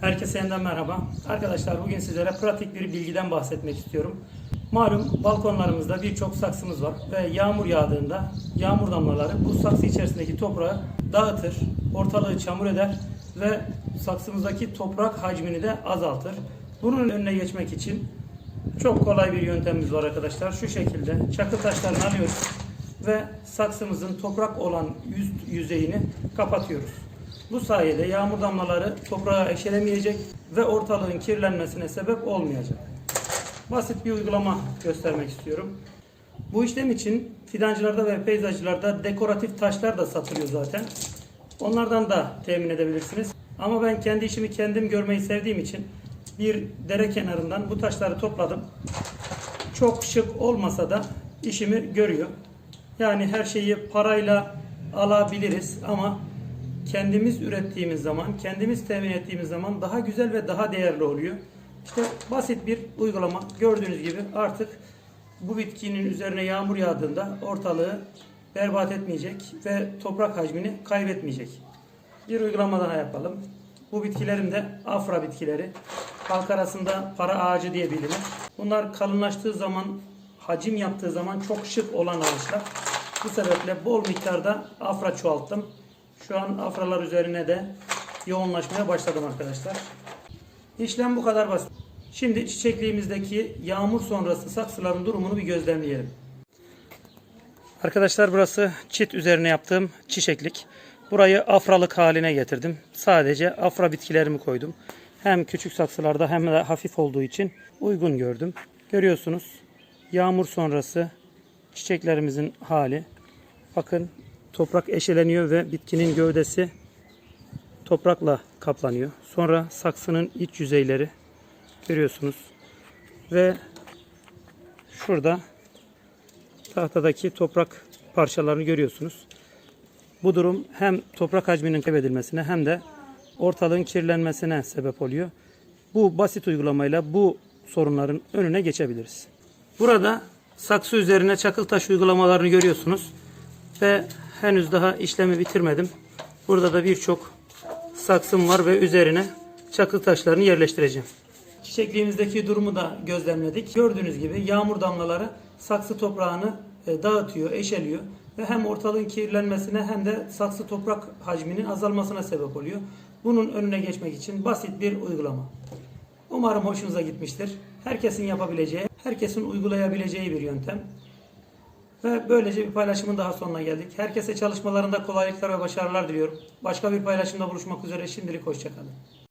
Herkese yeniden merhaba. Arkadaşlar bugün sizlere pratik bir bilgiden bahsetmek istiyorum. Malum balkonlarımızda birçok saksımız var ve yağmur yağdığında yağmur damlaları bu saksı içerisindeki toprağı dağıtır, ortalığı çamur eder ve saksımızdaki toprak hacmini de azaltır. Bunun önüne geçmek için çok kolay bir yöntemimiz var arkadaşlar. Şu şekilde çakıl taşlarını alıyoruz ve saksımızın toprak olan üst yüzeyini kapatıyoruz. Bu sayede yağmur damlaları toprağa eşelemeyecek ve ortalığın kirlenmesine sebep olmayacak. Basit bir uygulama göstermek istiyorum. Bu işlem için fidancılarda ve peyzajcılarda dekoratif taşlar da satılıyor zaten. Onlardan da temin edebilirsiniz. Ama ben kendi işimi kendim görmeyi sevdiğim için bir dere kenarından bu taşları topladım. Çok şık olmasa da işimi görüyor. Yani her şeyi parayla alabiliriz ama kendimiz ürettiğimiz zaman, kendimiz temin ettiğimiz zaman daha güzel ve daha değerli oluyor. İşte basit bir uygulama. Gördüğünüz gibi artık bu bitkinin üzerine yağmur yağdığında ortalığı berbat etmeyecek ve toprak hacmini kaybetmeyecek. Bir uygulama daha yapalım. Bu bitkilerim de afra bitkileri. Halk arasında para ağacı diye bilinir. Bunlar kalınlaştığı zaman, hacim yaptığı zaman çok şık olan ağaçlar. Bu sebeple bol miktarda afra çoğalttım. Şu an afralar üzerine de yoğunlaşmaya başladım arkadaşlar. İşlem bu kadar basit. Şimdi çiçekliğimizdeki yağmur sonrası saksıların durumunu bir gözlemleyelim. Arkadaşlar burası çit üzerine yaptığım çiçeklik. Burayı afralık haline getirdim. Sadece afra bitkilerimi koydum. Hem küçük saksılarda hem de hafif olduğu için uygun gördüm. Görüyorsunuz yağmur sonrası çiçeklerimizin hali. Bakın toprak eşeleniyor ve bitkinin gövdesi toprakla kaplanıyor. Sonra saksının iç yüzeyleri görüyorsunuz. Ve şurada tahtadaki toprak parçalarını görüyorsunuz. Bu durum hem toprak hacminin kaybedilmesine hem de ortalığın kirlenmesine sebep oluyor. Bu basit uygulamayla bu sorunların önüne geçebiliriz. Burada saksı üzerine çakıl taş uygulamalarını görüyorsunuz. Ve henüz daha işlemi bitirmedim. Burada da birçok saksım var ve üzerine çakıl taşlarını yerleştireceğim. Çiçekliğimizdeki durumu da gözlemledik. Gördüğünüz gibi yağmur damlaları saksı toprağını e, dağıtıyor, eşeliyor ve hem ortalığın kirlenmesine hem de saksı toprak hacminin azalmasına sebep oluyor. Bunun önüne geçmek için basit bir uygulama. Umarım hoşunuza gitmiştir. Herkesin yapabileceği, herkesin uygulayabileceği bir yöntem. Ve böylece bir paylaşımın daha sonuna geldik. Herkese çalışmalarında kolaylıklar ve başarılar diliyorum. Başka bir paylaşımda buluşmak üzere şimdilik hoşçakalın.